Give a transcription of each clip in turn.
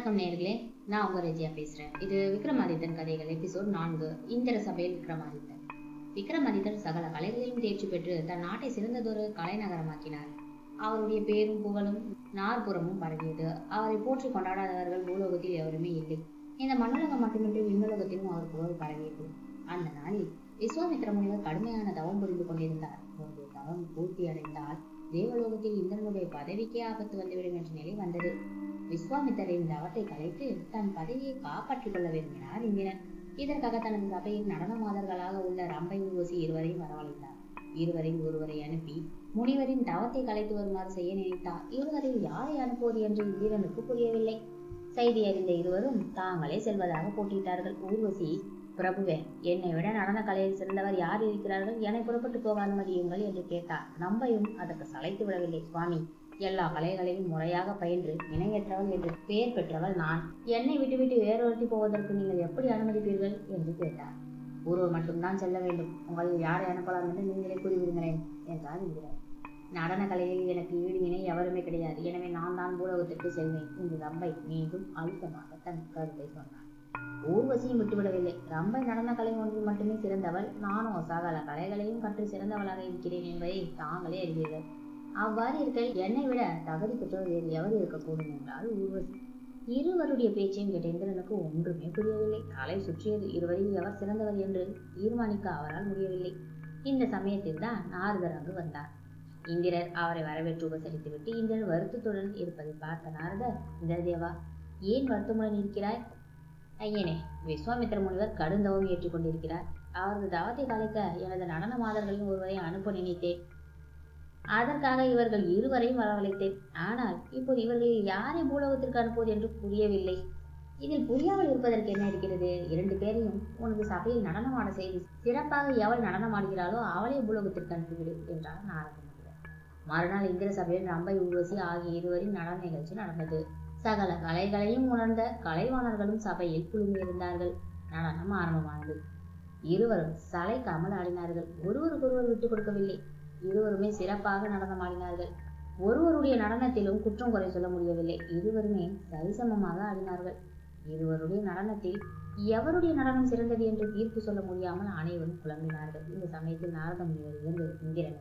வணக்கம் நேர்களே. நான் உங்க ரெஜியா பேசுறேன். இது விக்ரமாதித்தன் கதைகள் எபிசோட் நான்கு இந்திர சபையில் விக்ரமாதித்தன். விக்ரமாதித்தன் சகல கலைகளிலும் தேர்ச்சி பெற்று தன் நாட்டை சிறந்ததொரு கலைநகரமாக்கினார். அவருடைய பேரும் புகழும் நாற்புறமும் பரவியது. அவரை போற்றி கொண்டாடாதவர்கள் பூலோகத்தில் எவருமே இல்லை. இந்த மண்ணுலகம் மட்டுமின்றி விண்ணுலகத்திலும் அவர் புகழ் பரவியது. அந்த நாளில் விஸ்வாமித்திர முனிவர் கடுமையான தவம் புரிந்து கொண்டிருந்தார். அவருடைய தவம் பூர்த்தி அடைந்தால் தேவலோகத்தில் இந்திரனுடைய பதவிக்கே ஆபத்து வந்துவிடும் என்ற நிலை வந்தது. விஸ்வாமித்தரின் தவத்தை கலைத்து தன் பதவியை காப்பாற்றிக் கொள்ள விரும்பினார் இந்திரன். இதற்காக தனது சபையில் நடனமாதர்களாக உள்ள ரம்பை ஊர்வசி இருவரையும் வரவழைத்தார். இருவரில் ஒருவரை அனுப்பி முனிவரின் தவத்தை கலைத்து வருமாறு செய்ய நினைத்தார். இருவரில் யாரை அனுப்புவது என்று இந்திரனுக்கு புரியவில்லை. செய்தி அறிந்த இருவரும் தாங்களே செல்வதாக போட்டியிட்டார்கள். ஊர்வசி பிரபுவே என்னை விட நடன கலையில் சிறந்தவர் யார் இருக்கிறார்கள்? என புறப்பட்டு போக அனுமதியுங்கள் என்று கேட்டார். நம்பையும் அதற்கு சளைத்து விடவில்லை. சுவாமி எல்லா கலைகளையும் முறையாக பயின்று இணையற்றவள் என்று பெயர் பெற்றவள் நான். என்னை விட்டுவிட்டு வேறொருத்தி போவதற்கு நீங்கள் எப்படி அனுமதிப்பீர்கள்? என்று கேட்டார். ஒருவர் மட்டும்தான் செல்ல வேண்டும். உங்களில் யாரை அனுப்பலாம் என்று நீங்களே கூறிவிடுங்களேன் என்றார் இந்திரன். நடன கலையில் எனக்கு ஈடு இணை எவருமே கிடையாது. எனவே நான் தான் பூலோகத்திற்கு செல்வேன் என்று ரம்பை மீண்டும் அழுத்தமாக தன் கருத்தை சொன்னார். ஊர்வசியும் விட்டுவிடவில்லை. ரம்பை நடன கலை ஒன்றில் மட்டுமே சிறந்தவள். நானும் சகல கலைகளையும் கற்று சிறந்தவளாக இருக்கிறேன் என்பதை தாங்களே அறிவீர்கள். அவ்வாறு இருக்க என்னை விட தகுதி பெற்றவர் வேறு எவர் இருக்கக்கூடும் என்றால் ஊர்வசி. இருவருடைய பேச்சையும் கேட்ட இந்திரனுக்கு ஒன்றுமே புரியவில்லை. தலை சுற்றியது இருவரில் எவர் சிறந்தவர் என்று தீர்மானிக்க அவரால் முடியவில்லை. இந்த சமயத்தில் தான் நாரதர் அங்கு வந்தார். இந்திரர் அவரை வரவேற்று உபசரித்துவிட்டு இந்திரன் வருத்தத்துடன் இருப்பதை பார்த்த நாரதர் இந்திரதேவா ஏன் வருத்தமுடன் இருக்கிறாய்? ஐயனே விஸ்வாமித்திர முனிவர் கடுந்தவம் ஏற்றுக்கொண்டிருக்கிறார் அவரது தவத்தை கலைக்க எனது நடன மாதர்களையும் ஒருவரை அனுப்ப நினைத்தேன். அதற்காக இவர்கள் இருவரையும் வரவழைத்தேன். ஆனால் இப்போது இவர்களில் யாரை பூலோகத்திற்கு அனுப்புவது என்று புரியவில்லை. இதில் புரியாமல் இருப்பதற்கு என்ன இருக்கிறது? இரண்டு பேரையும் உனது சபையில் நடனமாட செய்து சிறப்பாக எவள் நடனமாடுகிறாளோ அவளே பூலோகத்திற்கு அனுப்பிவிடு என்றார் நாரதன் மறுநாள் இந்திர சபையில் ரம்பை ஊர்வசி ஆகிய இருவரின் நடன நிகழ்ச்சி நடந்தது. சகல கலைகளையும் உணர்ந்த கலைவாணர்களும் சபையில் குழுமியிருந்தார்கள். நடனம் ஆரம்பமானது. இருவரும் சளைக்காமல் ஆடினார்கள். ஒருவருக்கொருவர் விட்டுக் கொடுக்கவில்லை. இருவருமே சிறப்பாக நடனம் ஆடினார்கள். ஒருவருடைய நடனத்திலும் குற்றம் குறை சொல்ல முடியவில்லை. இருவருமே சரிசமமாக ஆடினார்கள். இருவருடைய நடனத்தில் எவருடைய நடனம் சிறந்தது என்று தீர்ப்பு சொல்ல முடியாமல் அனைவரும் குழம்பினார்கள். இந்த சமயத்தில் நாரத முனிவர் இருந்து இந்திரன்.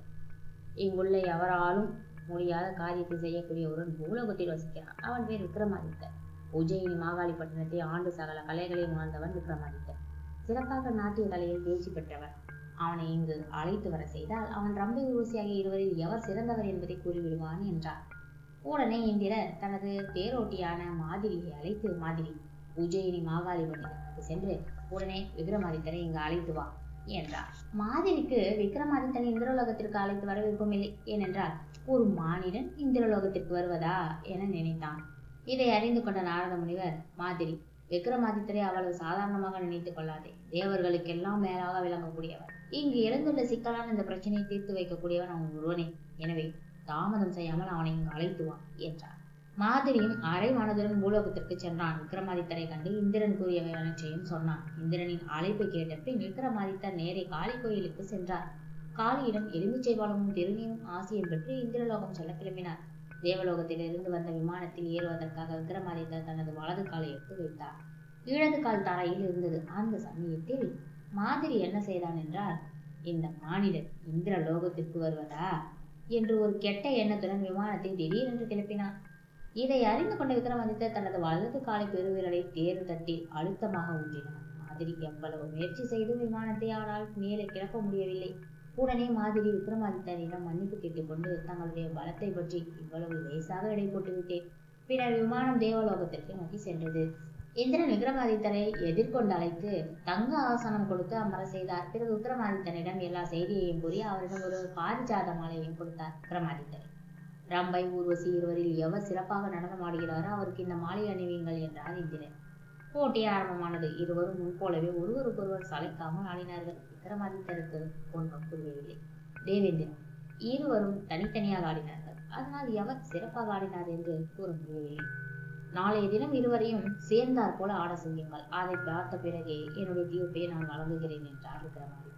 இங்குள்ள எவராலும் முடியாத காரியத்தை செய்யக்கூடிய ஒருவன் பூலோகத்தில் வசிக்கிறான் அவன் பேர் விக்ரமாதித்தன். உஜயினி மாகாளிப்பட்டினத்தை ஆண்டு சகல கலைகளை உணர்ந்தவன் விக்ரமாதித்தன். சிறப்பாக நாட்டிய கலையில் தேர்ச்சி பெற்றவன். அவனை இங்கு அழைத்து வர செய்தால் அவன் ரம்பை ஊர்வசியாகிய இருவரில் எவர் சிறந்தவர் என்பதை கூறிவிடுவான் என்றார் உடனே இந்திரர் தனது தேரோட்டியான மாதிரியை அழைத்து மாதிரி உஜயினி மாகாளி பட்டினத்துக்கு சென்று உடனே விக்ரமாதித்தனை இங்கு அழைத்து வா. என்றார். மாதிரிக்கு விக்ரமாதித்தனை இந்திரலோகத்திற்கு அழைத்து வர விருப்பமில்லை ஏனென்றால் ஒரு மானிடன் இந்திரலோகத்திற்கு வருவதா என நினைத்தான். இதை அறிந்து கொண்ட நாரத முனிவர் மாதிரி விக்ரமாதித்தரை அவ்வளவு சாதாரணமாக நினைத்துக் கொள்ளாதே. தேவர்களுக்கெல்லாம் மேலாக விளங்கக்கூடியவர் இங்கு எழுந்துள்ள சிக்கலான இந்த பிரச்சனையை தீர்த்து வைக்கக்கூடியவன் அவன் ஒருவனே. எனவே தாமதம் செய்யாமல் அவனை இங்கு அழைத்து வா என்றார். மாதிரியும் அரை மனதுடன் பூலோகத்திற்கு சென்றான் விக்ரமாதித்தரை கண்டு இந்திரன் கூறியவை அனைத்தையும் சொன்னான். இந்திரனின் அழைப்பை கேட்டபின் விக்ரமாதித்தர் நேரே காளி கோயிலுக்கு சென்றார். காளியிடம் எலுமிச்சை பாலமும் திருநீரும் ஆசியம் பெற்று இந்திரலோகம் செல்ல கிளம்பினார் தேவலோகத்தில் இருந்து வந்த விமானத்தில் ஏறுவதற்காக விக்ரமாதித்தர் தனது வலது காலை எடுத்து வைத்தார். இடது கால் தரையில் இருந்தது. அந்த சமயத்தில் மாதிரி என்ன செய்தான் என்றால் இந்த மானிடன் இந்திர லோகத்திற்கு வருவதா? என்று ஒரு கெட்ட எண்ணத்துடன் விமானத்தை திடீரென்று கிளப்பினார் இதை அறிந்து கொண்ட விக்ரமாதித்தர் தனது வலது காலை பெருவிரலை தேர் தட்டி அழுத்தமாக ஊன்றினார் மாதிரி எவ்வளவு முயற்சி செய்து விமானத்தை அவரால் மேலே கிளப்ப முடியவில்லை. உடனே மாதிரி விக்ரமாதித்தரிடம் மன்னிப்பு கேட்டுக்கொண்டு தங்களுடைய பலத்தை பற்றி இவ்வளவு லேசாக எடை போட்டுவிட்டேன் பின்னர் விமானம் தேவலோகத்திற்கு நோக்கி சென்றது. இந்திரன் விக்ரமாதித்தரை எதிர்கொண்டு அழைத்து தங்க ஆசனம் கொடுத்து அமர செய்தார். பிறகு விக்ரமாதித்தனிடம் எல்லா செய்தியையும் கூறி அவரிடம் ஒரு பாரிஜாத மாலையையும் கொடுத்தார் விக்ரமாதித்தர். ரம்பை ஊர்வசி இருவரில் எவர் சிறப்பாக நடனமாடுகிறாரோ அவருக்கு இந்த மாலை அணிவீங்கள் என்றார் இந்திரன். போட்டி ஆரம்பமானது. இருவரும் முன்போலவே ஒருவருக்கொருவர் சளைக்காமல் ஆடினார்கள். விக்ரமாதித்தருக்கு ஒன்றும் புரியவில்லை தேவேந்திரன் இருவரும் தனித்தனியாக ஆடினார்கள். அதனால் எவர் சிறப்பாக ஆடினார் என்று கூற முடியவில்லை நாளைய தினம் இருவரையும் சேர்ந்தார் போல ஆட செய்யுங்கள். அதை பார்த்த பிறகே என்னுடைய தீர்ப்பை நான் வழங்குகிறேன் என்றார் விக்ரமாதித்தர்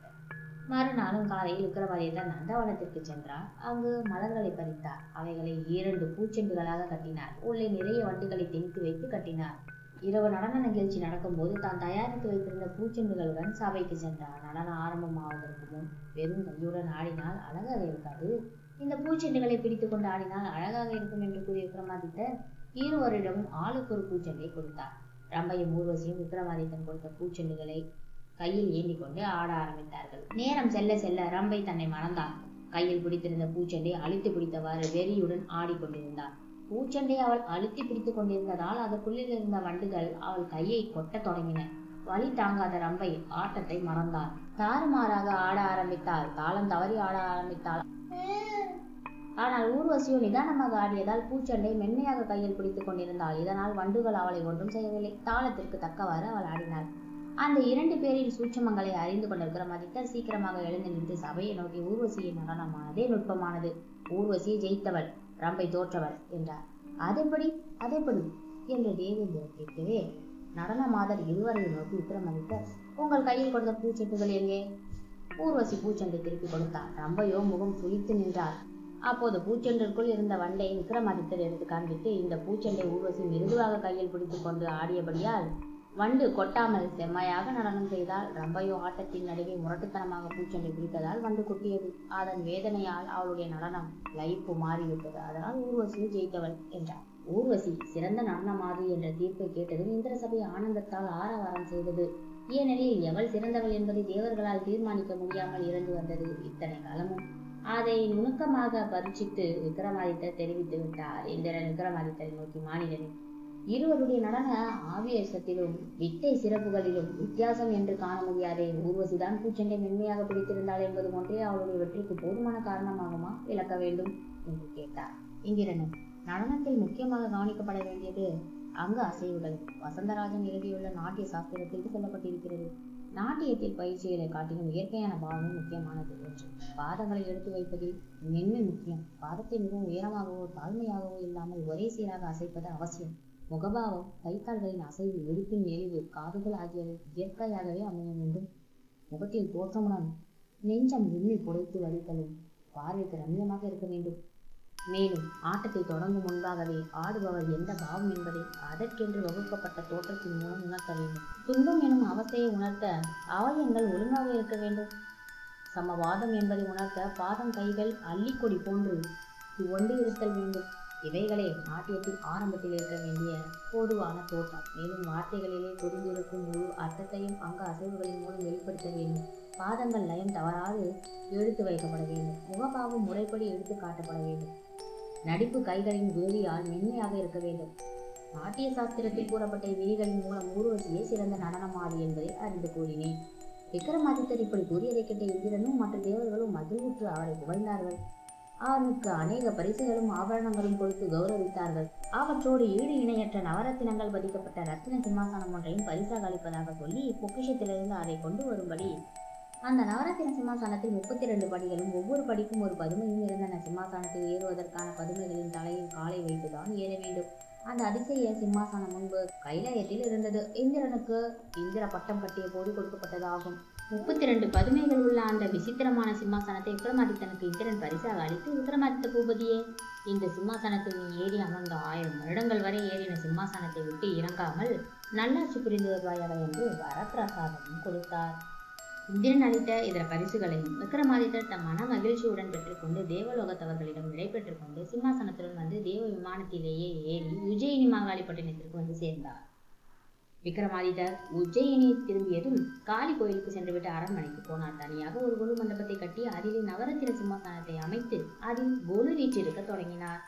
மறுநாளும் காலையில் விக்ரமாதித்தன் நந்தவனத்திற்கு சென்றார் அங்கு மலர்களை பறித்தார் அவைகளை இரண்டு பூச்செண்டுகளாக கட்டினார். உள்ளே நிறைய வண்டுகளை திணித்து வைத்து கட்டினார். இரவு நடன நிகழ்ச்சி நடக்கும்போது தான் தயாரித்து வைத்திருந்த பூச்செண்டுகளுடன் சபைக்கு சென்றார் நடனம் ஆரம்பமாவதற்கு முன் வெறும் கையுடன் ஆடினால் அழகாக இருக்காது. இந்த பூச்செண்டுகளை பிடித்து கொண்டு ஆடினால் அழகாக இருக்கும் என்று கூறிய விக்ரமாதித்தர் இருவரிடம் ஆளுக்கு ஒரு பூச்செண்டை கொடுத்தார். ரம்பையும் ஊர்வசியும் விக்ரமாதித்தன் கொடுத்த பூச்செண்டுகளை கையில் ஏந்தி கொண்டு ஆட ஆரம்பித்தார்கள். நேரம் செல்ல செல்ல ரம்பை தன்னை மறந்தாள் கையில் பிடித்திருந்த பூச்செண்டை அழுத்தி பிடித்தவாறு வெறியுடன் ஆடிக்கொண்டிருந்தார் பூச்செண்டை அவள் அழுத்தி பிடித்துக் கொண்டிருந்ததால் அதற்குள்ளில் இருந்த வண்டுகள் அவள் கையை கொட்டத் தொடங்கின. வழி தாங்காத ரம்பை ஆட்டத்தை மறந்தார் தாறுமாறாக ஆட ஆரம்பித்தாள். தாளம் தவறி ஆட ஆரம்பித்தாள். ஆனால் ஊர்வசியோ நிதானமாக ஆடியதால் பூச்செண்டை மென்மையாக கையில் பிடித்துக் கொண்டிருந்தாள். இதனால் வண்டுகள் அவளை ஒன்றும் செய்யவில்லை. தாளத்திற்கு தக்கவாறு அவள் ஆடினாள். அந்த இரண்டு பேரின் சூட்சமங்களை அறிந்து கொண்டிருக்கிற மதித்தர் சீக்கிரமாக எழுந்து நின்று சபையை நோக்கி ஊர்வசியின் நடனமானதே நுட்பமானது. ஊர்வசி ஜெயித்தவள் ரம்பை தோற்றவள் என்றார். அதெப்படி? அதெப்படி? என்று தேவேந்திரர் கேட்கவே நடனமாதர் இருவரையும் நோக்கி விக்ரமாதித்தர் உங்கள் கையில் கொடுத்த பூச்செண்டுகள் எங்கே? ஊர்வசி பூச்செண்டை திருப்பி கொடுத்தார். ரம்பையோ முகம் சுழித்து நின்றார். அப்போது பூச்செண்டிற்குள் இருந்த வண்டை விக்ரமாதித்தர் எடுத்து காண்பித்து இந்த பூச்செண்டை ஊர்வசி மிருதுவாக கையில் பிடித்துக் கொண்டு ஆடியபடியால் வண்டு கொட்டாமல் செம்மையாக நடனம் செய்தால் ரம்பையோ ஆட்டத்தின் நடுவே முரட்டுத்தனமாக பூச்செண்டை பிடித்ததால் வண்டு கொட்டியது. அதன் வேதனையால் அவளுடைய நடனம் லைப்பு மாறிவிட்டது. அதனால் ஊர்வசி ஜெயித்தவள் என்றார். ஊர்வசி சிறந்த நடனமாது என்ற தீர்ப்பை கேட்டதும் இந்திர சபை ஆனந்தத்தால் ஆரவாரம் செய்தது. ஏனெனில் எவள் சிறந்தவள் என்பதை தேவர்களால் தீர்மானிக்க முடியாமல் இருந்து வந்தது இத்தனை காலமும். அதை நுணுக்கமாக பரீட்சித்து விக்ரமாதித்தர் தெரிவித்து விட்டார். இந்திரன் விக்ரமாதித்தரை நோக்கி மானிடனே இருவருடைய நடன ஆவேசத்திலும் வித்தை சிறப்புகளிலும் வித்தியாசம் என்று காண முடியாதே. ஊர்வசிதான் பூச்செண்டை மென்மையாக பிடித்திருந்தாள் என்பது ஒன்றே அவளுடைய வெற்றிக்கு போதுமான காரணமாகுமா? விளக்க வேண்டும் என்று கேட்டார். இந்திரனும் நடனத்தில் முக்கியமாக கவனிக்கப்பட வேண்டியது அங்க அசைவுகள். வசந்தராஜன் எழுதியுள்ள நாட்டிய சாஸ்திரத்தில் சொல்லப்பட்டிருக்கிறது. நாட்டியத்தில் பயிற்சிகளை காட்டிலும் இயற்கையான பாவமே முக்கியமானது என்று. பாதங்களை எடுத்து வைப்பதில் மென்மை முக்கியம். பாதத்தை மிகவும் உயரமாகவோ தாழ்மையாகவோ இல்லாமல் ஒரே சீராக அசைப்பது அவசியம். முகபாவம் கைகால்களின் அசைவு வெடிப்பின் நெளிவு காதுகள் ஆகியவை இயற்கையாகவே அமைய வேண்டும். முகத்தில் தோற்றமுடன் நெஞ்சம் விண்ணில் புடைத்து வலித்தலும் பார்வைக்கு ரம்யமாக இருக்க வேண்டும். மேலும் ஆட்டத்தை தொடங்கும் முன்பாகவே ஆடுபவர் எந்த பாவம் என்பதை அதற்கென்று வகுக்கப்பட்ட தோற்றத்தின் மூலம் உணர்த்த வேண்டும். துன்பம் எனும் அவஸ்தையை உணர்த்த அவயங்கள் ஒழுங்காக இருக்க வேண்டும். சமவாதம் என்பதை உணர்த்த பாதம் கைகள் அள்ளிக்கொடி போன்று ஒன்று இருத்தல் வேண்டும். இவைகளே நாட்டியத்தின் ஆரம்பத்தில் இருக்க வேண்டிய பொதுவான தோற்றம் மேலும் வார்த்தைகளிலே பொதிந்திருக்கும் முழு அர்த்தத்தையும் அங்க அசைவுகளின் மூலம் வெளிப்படுத்த வேண்டும். பாதங்கள் லயம் தவறாது எடுத்து வைக்கப்பட வேண்டும். முகபாவம் முறைப்படி எடுத்து காட்டப்பட வேண்டும். நடிப்பு கைகளின் வேலியால் மென்மையாக இருக்க வேண்டும். நாட்டிய சாஸ்திரத்தில் கூறப்பட்ட விதிகளின் மூலம் ஊர்வசியே சிறந்த நடனமாடு என்பதை அறிந்து கூறினேன். விக்ரமாதித்தர் இப்படி கூறியதை கேட்ட இந்திரனும் மற்ற தேவர்களும் மகிழ்வுற்று அவரை புகழ்ந்தார்கள். அவனுக்கு அநேக பரிசுகளும் ஆபரணங்களும் கொடுத்து கௌரவித்தார்கள். அவற்றோடு ஈடு இணையற்ற நவரத்தினங்கள் பதிக்கப்பட்ட ரத்தின சிம்மாசனம் ஒன்றையும் பரிசாக அளிப்பதாக சொல்லி பொக்கிஷத்திலிருந்து அதை கொண்டு வரும்படி. அந்த நவரத்தின சிம்மாசனத்தில் முப்பத்தி ரெண்டு படிகளும் ஒவ்வொரு படிக்கும் ஒரு பதுமையும் இருந்தன. சிம்மாசனத்தில் ஏறுவதற்கான பதுமைகளின் தலையில் காலை வைத்துதான் ஏற வேண்டும். அந்த அதிசய சிம்மாசனம் முன்பு கைலாயத்தில் இருந்தது. இந்திரனுக்கு இந்திர பட்டம் கட்டிய போது கொடுக்கப்பட்டதாகும். முப்பத்தி ரெண்டு பதுமைகள் உள்ள அந்த விசித்திரமான சிம்மாசனத்தை விக்ரமாதித்தனுக்கு இந்திரன் பரிசாக அளித்து விக்ரமாதித்த பூபதியே இந்த சிம்மாசனத்தில் நீ ஏறி அமர்ந்த ஆயிரம் வருடங்கள் வரை ஏறின சிம்மாசனத்தை விட்டு இறங்காமல் நல்லாட்சி புரிந்து வருவாயாக என்று வரப்பிரசாதமும் கொடுத்தார். இந்திரன் அளித்த இதர பரிசுகளையும் விக்ரமாதித்தர் தம் மன மகிழ்ச்சியுடன் பெற்றுக்கொண்டு தேவலோகத்தவர்களிடம் விடை பெற்றுக்கொண்டு சிம்மாசனத்துடன் வந்து தேவ விமானத்திலேயே ஏறி விஜயினி மாகாளிப்பட்டினத்திற்கு வந்து சேர்ந்தார். விக்ரமாதித்தர் உஜ்ஜயினி திரும்பியதும் காளி கோயிலுக்கு சென்றுவிட்டு அரண்மனைக்கு போனார். தனியாக ஒரு குரு மண்டபத்தை கட்டி அதில் நவரத்தின சிம்மாசனத்தை அமைத்து அதில் கொலு வீற்றிருக்க தொடங்கினார்.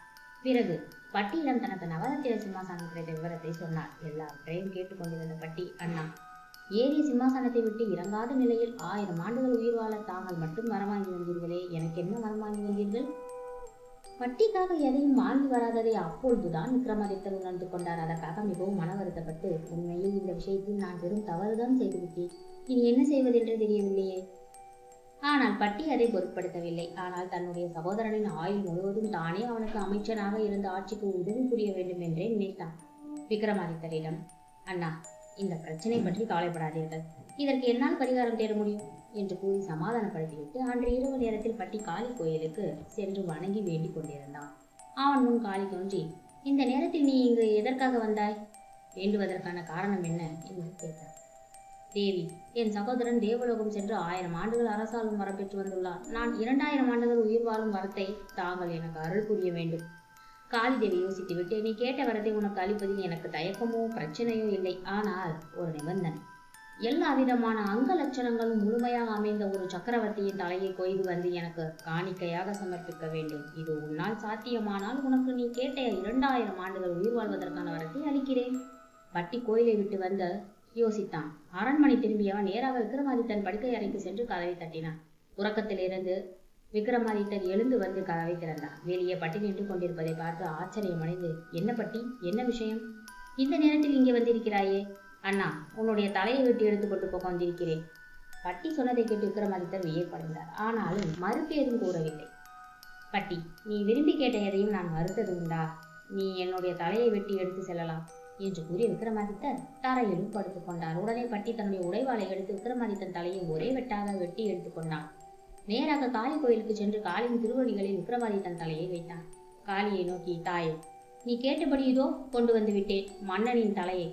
பிறகு பட்டியிடம் தனக்கு நவரத்தின சிம்மாசனம் கிடைத்த விவரத்தை சொன்னார். எல்லாவற்றையும் கேட்டுக்கொண்டிருந்த பட்டி அண்ணா ஏறிய சிம்மாசனத்தை விட்டு இறங்காத நிலையில் ஆயிரம் ஆண்டுகள் உயிர் வாழ தாங்கள் மட்டும் வரமாங்கி வந்தீர்களே எனக்கு என்ன வரமாங்கி வந்தீர்கள் பட்டிக்காக எதையும் வாங்கி வராததை அப்பொழுதுதான் விக்ரமாதித்தன் உணர்ந்து கொண்டார் அதற்காக மிகவும் மன வருத்தப்பட்டு உண்மையில் இந்த விஷயத்தில் நான் பெரும் தவறுதான் செய்துவிட்டேன். இனி என்ன செய்வதென்று தெரியவில்லையே? ஆனால் பட்டி அதை பொருட்படுத்தவில்லை. ஆனால் தன்னுடைய சகோதரனின் ஆயுள் முழுவதும் தானே அவனுக்கு அமைச்சனாக இருந்த ஆட்சிக்கு உதவி புரிய வேண்டும் என்றே நினைத்தான் விக்ரமாதித்தரிடம் அண்ணா இந்த பிரச்சனை பற்றி கவலைப்படாதீர்கள். இதற்கு என்னால் பரிகாரம் தேட முடியும். என்று கூறி சமாதானப்படுத்திவிட்டு அன்று இரவு நேரத்தில் பட்டி காளி கோயிலுக்கு சென்று வணங்கி வேண்டிக் கொண்டிருந்தான். அவன் முன் காளி தோன்றி இந்த நேரத்தில் நீ இங்கு எதற்காக வந்தாய்? வேண்டுவதற்கான காரணம் என்ன? என்று கேட்டார் தேவி என் சகோதரன் தேவலோகம் சென்று ஆயிரம் ஆண்டுகள் அரசாலும் வரப்பெற்று வந்துள்ளான். வந்துள்ளார் நான் இரண்டாயிரம் ஆண்டுகள் உயிர் வாழும் வரத்தை தாங்கள் எனக்கு அருள் புரிய வேண்டும். காளி தேவி யோசித்துவிட்டு நீ கேட்ட வரத்தை உனக்கு அளிப்பதில் எனக்கு தயக்கமோ பிரச்சனையோ இல்லை. ஆனால் ஒரு நிபந்தனை. எல்லா விதமான அங்க லட்சணங்களும் முழுமையாக அமைந்த ஒரு சக்கரவர்த்தியின் தலையை கொய்து வந்து எனக்கு காணிக்கையாக சமர்ப்பிக்க வேண்டும். இது உன்னால் சாத்தியமானால் உனக்கு நீ கேட்ட இரண்டாயிரம் ஆண்டுகள் உயிர் வாழ்வதற்கான வரத்தை அளிக்கிறேன். பட்டி கோயிலை விட்டு வந்த யோசித்தான். அரண்மனை திரும்பியவன் நேராக விக்ரமாதித்தன் படுக்கை அறைக்கு சென்று கதவை தட்டினான். உறக்கத்திலிருந்து விக்ரமாதித்தன் எழுந்து வந்து கதவை திறந்தான். வெளியே பட்டி நின்று கொண்டிருப்பதை பார்த்து ஆச்சரியமடைந்து என்ன பட்டி? என்ன விஷயம்? இந்த நேரத்தில் இங்கே வந்திருக்கிறாயே? அண்ணா உன்னுடைய தலையை வெட்டி எடுத்துக்கொண்டு போக வந்திருக்கிறேன். பட்டி சொன்னதை கேட்டு விக்ரமாதித்தர் வியப்படைந்தார். ஆனாலும் மறுப்பு எதுவும் கூறவில்லை. பட்டி நீ விரும்பி கேட்ட எதையும் நான் மறுத்தது உண்டா? நீ என்னுடைய தலையை வெட்டி எடுத்து செல்லலாம் என்று கூறி விக்ரமாதித்தர் தரையிலும் படுத்துக்கொண்டார் உடனே பட்டி தன்னுடைய உடைவாளை எடுத்து விக்ரமாதித்தன் தலையை ஒரே வெட்டாக வெட்டி எடுத்துக்கொண்டான் நேராக காளி கோயிலுக்கு சென்று காளியின் திருவடிகளில் விக்ரமாதித்தன் தலையை வைத்தான். காளியை நோக்கி தாயே நீ கேட்டபடி இதோ கொண்டு வந்து விட்டேன். மன்னனின் தலையை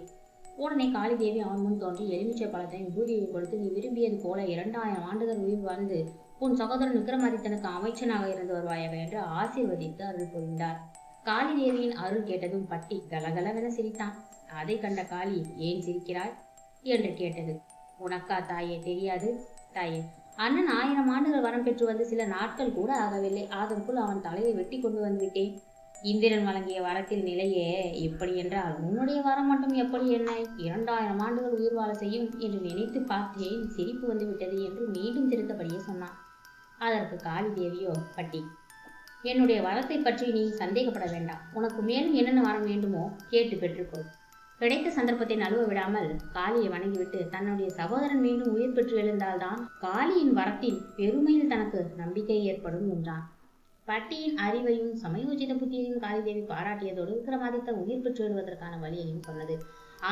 உடனே காளி தேவி அவன் முன் தோன்றி எலுமிச்சை பழத்தையும் பூஜையை கொடுத்து நீ விரும்பியது போல இரண்டாயிரம் ஆண்டுகள் உயிர் வாழ்ந்து உன் சகோதரன் விக்ரமாதித்தனுக்கு அமைச்சனாக இருந்து வருவாயவை என்று ஆசீர்வதித்து அருள் புரிந்தார். காளி தேவியின் அருள் கேட்டதும் பட்டி கலகலவென சிரித்தான். அதை கண்ட காளி ஏன் சிரிக்கிறாய்? என்று கேட்டது. உனக்கா தாயே தெரியாது. தாயே அண்ணன் ஆயிரம் ஆண்டுகள் வரம் பெற்று வந்து சில நாட்கள் கூட ஆகவில்லை. அதற்குள் அவன் தலையை வெட்டி கொண்டு வந்து விட்டேன். இந்திரன் வழங்கிய வரத்தின் நிலையே எப்படி என்றால் உன்னுடைய வரம் மட்டும் எப்படி என்னை இரண்டாயிரம் ஆண்டுகள் உயிர் வாழ செய்யும் என்று நினைத்து பார்த்தேன் சிரிப்பு வந்துவிட்டது என்று மீண்டும் திருத்தபடியே சொன்னான். அதற்கு காளி தேவியோ பட்டி என்னுடைய வரத்தை பற்றி நீ சந்தேகப்பட வேண்டாம். உனக்கு மேலும் என்னென்ன வரம் வேண்டுமோ கேட்டு பெற்றுக்கொள். கிடைத்த சந்தர்ப்பத்தை நழுவ விடாமல் காளியை வணங்கிவிட்டு தன்னுடைய சகோதரன் மீண்டும் உயிர் பெற்று எழுந்தால்தான் காளியின் வரத்தின் பெருமையில் தனக்கு நம்பிக்கை ஏற்படும் என்றான். பட்டியின் அறிவையும் சமயோஜித புத்தியையும் காளிதேவி பாராட்டியதோடு விக்ரமாதித்தர் உயிர் பெற்று எழுவதற்கான வழியையும் சொன்னது.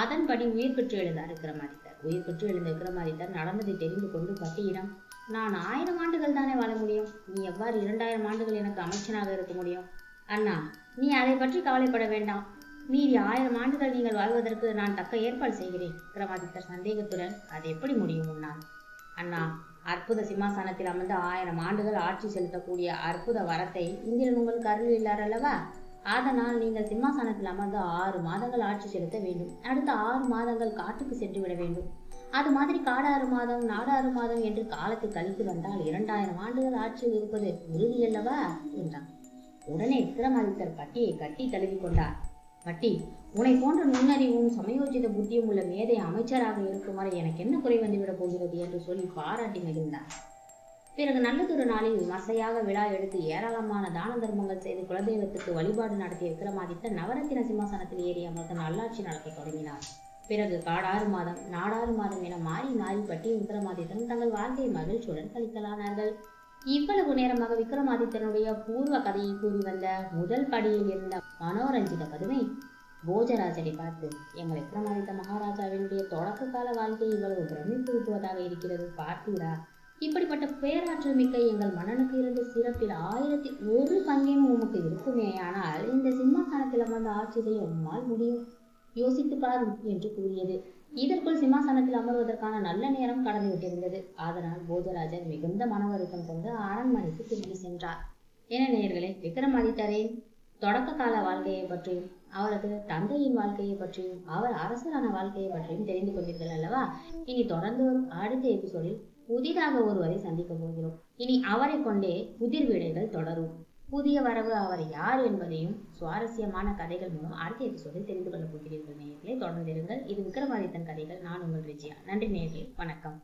அதன்படி உயிர் பெற்று எழுந்தார் விக்ரமாதித்தர். உயிர் பெற்று எழுந்த விக்ரமாதித்தர் நடந்ததை தெரிந்து கொண்டு பட்டியிடம் நான் ஆயிரம் ஆண்டுகள் தானே வாழ முடியும்? நீ எவ்வாறு இரண்டாயிரம் ஆண்டுகள் எனக்கு அமைச்சனாக இருக்க முடியும்? அண்ணா நீ அதை பற்றி கவலைப்பட வேண்டாம். மீறி ஆயிரம் ஆண்டுகள் நீங்கள் வாழ்வதற்கு நான் தக்க ஏற்பாடு செய்கிறேன். விக்ரமாதித்தர் சந்தேகத்துடன் அது எப்படி முடியும் உன்னால்? அண்ணா அற்புத சிம்மாசனத்தில் அமர்ந்து ஆயிரம் ஆண்டுகள் ஆட்சி செலுத்தக்கூடிய அற்புத வரத்தை இந்திரன் உங்களுக்கு அருள் இல்லார் அல்லவா? அதனால் நீங்கள் சிம்மாசனத்தில் அமர்ந்து ஆறு மாதங்கள் ஆட்சி செலுத்த வேண்டும். அடுத்த ஆறு மாதங்கள் காட்டுக்கு சென்று விட வேண்டும். அது மாதிரி காடாறு மாதம் நாடாறு மாதம் என்று காலத்தை கழித்து வந்தால் இரண்டாயிரம் ஆண்டுகள் ஆட்சியில் இருப்பது உறுதி அல்லவா? என்றான். உடனே விக்ரமாதித்தர் பட்டியை கட்டி தழுவி கொண்டார். பட்டி உன்னை போன்ற நுண்ணறிவும் சமயோஜித புத்தியும் உள்ள மேதை அமைச்சராக இருக்கும் வரை எனக்கு என்ன குறை வந்துவிடப் போகிறது? என்று சொல்லி பாராட்டி மகிழ்ந்தார். பிறகு நல்லதொரு நாளில் மசையாக விழா எடுத்து ஏராளமான தான தர்மங்கள் செய்து குலதெய்வத்துக்கு வழிபாடு நடத்திய விக்ரமாதித்த நவரத்தின சிம்மாசனத்தில் ஏறி அமர்ந்து நல்லாட்சி நடத்த தொடங்கினார். பிறகு காடாறு மாதம் நாடாறு மாதம் என மாறி மாறி பட்டி விக்ரமாதித்தன் தங்கள் வாழ்க்கையை மகிழ்ச்சியுடன் கழித்தலானார்கள். இவ்வளவு நேரமாக விக்ரமாதித்தனுடைய பூர்வ கதையை கூறி வந்த முதல் படியில் இருந்த மனோரஞ்சித பதுமை போஜராஜரை பார்த்து எங்கள் விக்ரமாதித்த மகாராஜாவினுடைய தொடக்க கால வாழ்க்கை இவ்வளவு பிரமிப்பு இருக்கிறது பார்த்தீரா இப்படிப்பட்ட பேராற்றல் மிக்க எங்கள் மன்னனுக்கு இருந்த சிறப்பில் ஆயிரத்தி ஒரு பங்கேனும் உமக்கு இருக்குமேயானால் இந்த சிம்மாசனத்தில் அமர்ந்த ஆட்சி செய்ய உம்மால் முடியும். யோசித்து பாரும் என்று கூறியது. இதற்குள் சிம்மாசனத்தில் அமர்வதற்கான நல்ல நேரம் கடந்து விட்டிருந்தது. அதனால் போஜராஜன் மிகுந்த மன வருத்தம் கொண்டு அரண்மனைக்கு திரும்பி சென்றார். என நேயர்களே விக்ரமாதித்தரின் தொடக்க கால வாழ்க்கையை பற்றியும் அவரது தந்தையின் வாழ்க்கையை பற்றியும் அவர் அரசரான வாழ்க்கையை பற்றியும் தெரிந்து கொண்டீர்கள் அல்லவா? இனி தொடர்ந்து வரும் அடுத்த எபிசோடில் புதிதாக ஒருவரை சந்திக்க போகிறோம். இனி அவரை கொண்டே புதிர் விடைகள் தொடரும். புதிய வரவு அவர் யார் என்பதையும் சுவாரஸ்யமான கதைகள் மூலம் அடுத்த எபிசோடில் தெரிந்து கொள்ளப் போகிறீர்கள் நேயர்களே. தொடர்ந்திருங்கள் இது விக்ரமாதித்தன் கதைகள். நான் உங்கள் விஜயா. நன்றி நேயர்களே. வணக்கம்.